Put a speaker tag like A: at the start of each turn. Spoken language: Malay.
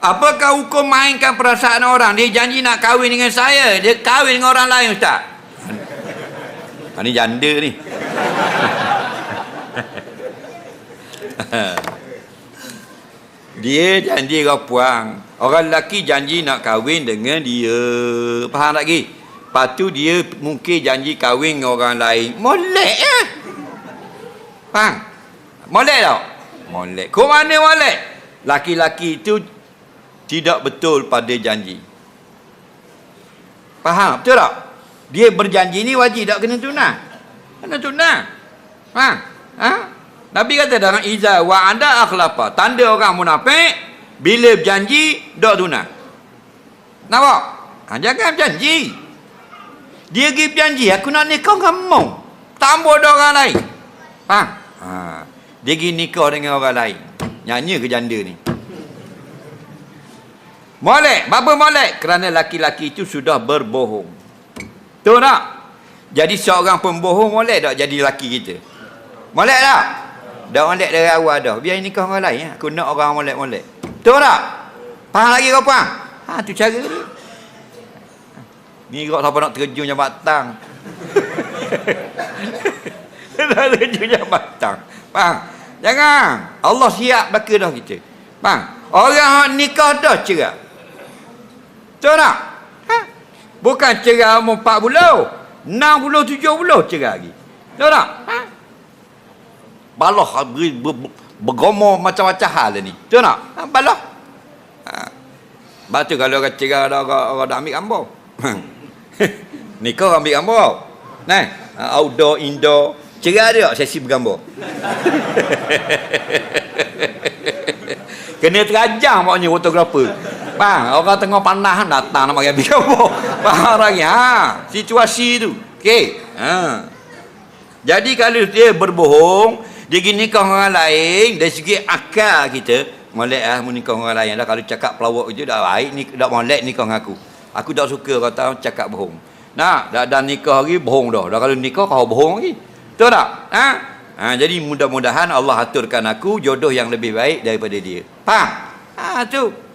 A: Apakah hukum mainkan perasaan orang? Dia janji nak kahwin dengan saya. Dia kahwin dengan orang lain, Ustaz. Ha, ni janda ni. dia janji dengan puang. Orang lelaki janji nak kahwin dengan dia. Faham tak lagi? Lepas tu dia mungkin janji kahwin dengan orang lain. Molek ya? Faham? Molek tak? Molek. Kau mana molek? Laki-laki itu tidak betul pada janji. Faham? Betul tak? Dia berjanji ni wajib tak kena tunah? Kena tunah. Faham? Ha? Nabi kata dalam iza wa anda akhlafa. Tanda orang munafik bila berjanji tak tunah. Nampak? Ha, jangan berjanji. Dia pergi berjanji aku nak nikah dengan mu. Tambah ada orang lain. Faham? Ha. Dia pergi nikah dengan orang lain. Nyanyi ke janda ni? Molek. Apa molek? Kerana laki-laki itu sudah berbohong. Tahu tak? Jadi seorang pembohong molek tak jadi laki kita? Molek tak? Dah molek dari awal dah. Biar nikah orang lain. Ya. Aku nak orang molek-molek. Tahu tak? Faham lagi kau faham? Ha, tu cara dia. Ni kau siapa nak terjun jambatan. Nak terjun jambatan. Faham? Jangan. Allah siap baka dah kita. Faham? Orang nikah dah cerai. Tahu tak? Ha? Bukan cerai umur 4 bulan. 6 bulan, 7 bulan cerai lagi. Tahu tak? Ha? Balah ber, ber, bergomor macam-macam hal ni. Tahu tak? Ha? Balah. Ha. Lepas tu kalau orang cerai ada orang, orang dah ambil gambar. Nikah orang ambil gambar. Nah, outdoor, indoor. Cerai dia sesi bergambar. Kena terajang maknanya fotografer. Faham? Orang tengah panas datang nak bagi. Faham lagi? Ha, situasi tu. Okey. Ha. Jadi kalau dia berbohong, dia pergi nikah orang lain dari segi akal kita, molek ah menikah orang lain dah kalau cakap pelawak itu dah baik ni dak molek nikah dengan aku. Aku tak suka kata cakap bohong. Nah, dah dah nikah lagi bohong dah. Dah kalau nikah kau bohong lagi. Betul tak? Ha? Ha, jadi mudah-mudahan Allah aturkan aku jodoh yang lebih baik daripada dia. Faham? Ha tu.